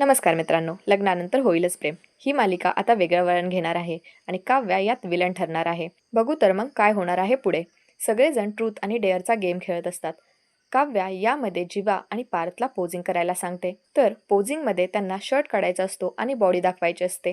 नमस्कार मित्रांनो लग्नानंतर होईलच प्रेम. ही मालिका आता वेगळं वळण घेणार आहे आणि काव्या यात विलन ठरणार आहे. बघू तर मग काय होणार आहे पुढे. सगळेजण ट्रूथ आणि डेअरचा गेम खेळत असतात. काव्या यामध्ये जीवा आणि पार्थला पोजिंग करायला सांगते. तर पोझिंगमध्ये त्यांना शर्ट काढायचा असतो आणि बॉडी दाखवायची असते.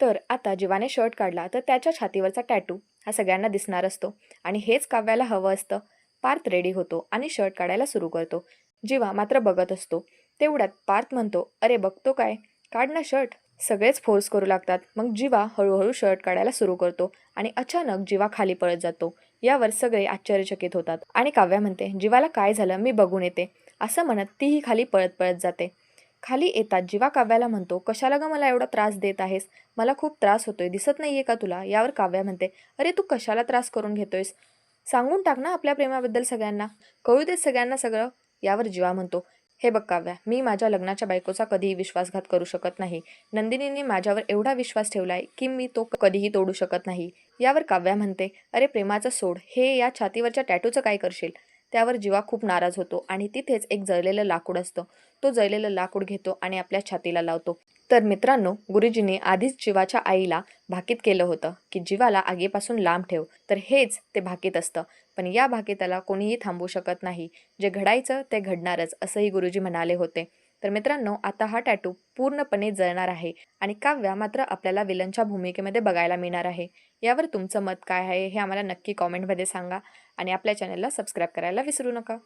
तर आता जीवाने शर्ट काढला तर त्याच्या छातीवरचा टॅटू हा सगळ्यांना दिसणार असतो. आणि हेच काव्याला हवं असतं. पार्थ रेडी होतो आणि शर्ट काढायला सुरू करतो. जीवा मात्र बघत असतो. तेवढ्यात पार्थ म्हणतो अरे बघतो काय? काढ ना शर्ट. सगळेच फोर्स करू लागतात. मग जीवा हळूहळू शर्ट काढायला सुरू करतो आणि अचानक जीवा खाली पळत जातो. यावर सगळे आश्चर्यचकित होतात आणि काव्या म्हणते जीवाला काय झालं? मी बघून येते. असं म्हणत तीही खाली पळत पळत जाते. खाली येतात जीवा काव्याला म्हणतो कशाला ग मला एवढा त्रास देत आहेस? मला खूप त्रास होतोय. दिसत नाहीये का तुला? यावर काव्या म्हणते अरे तू कशाला त्रास करून घेतोयस? सांगून टाक ना आपल्या प्रेमाबद्दल सगळ्यांना. कळू देत सगळ्यांना सगळं. यावर जीवा म्हणतो हे बघ काव्या मी माझ्या लग्नाच्या बायकोचा कधीही विश्वासघात करू शकत नाही. नंदिनीने माझ्यावर एवढा विश्वास ठेवलाय की मी तो कधीही तोडू शकत नाही. यावर काव्या म्हणते अरे प्रेमाचं सोड हे या छातीवरच्या टॅटूचं काय करशील? त्यावर जीवा खूप नाराज होतो आणि तिथेच एक जळलेलं लाकूड असतं. तो जळलेलं लाकूड घेतो आणि आपल्या छातीला लावतो. तर मित्रांनो गुरुजींनी आधीच जीवाच्या आईला भाकीत केलं होतं की जीवाला आगीपासून लांब ठेव. तर हेच ते भाकीत असतं. पण या भाकीताला कोणीही थांबवू शकत नाही. जे घडायचं ते घडणारच असंही गुरुजी म्हणाले होते. तर मित्रांनो आता हा टॅटू पूर्णपणे जळणार आहे आणि काव्या मात्र आपल्याला विलनच्या भूमिकेमध्ये बघायला मिळणार आहे. यावर तुमचं मत काय आहे हे आम्हाला नक्की कॉमेंटमध्ये सांगा आणि आपल्या चॅनलला सबस्क्राईब करायला विसरू नका.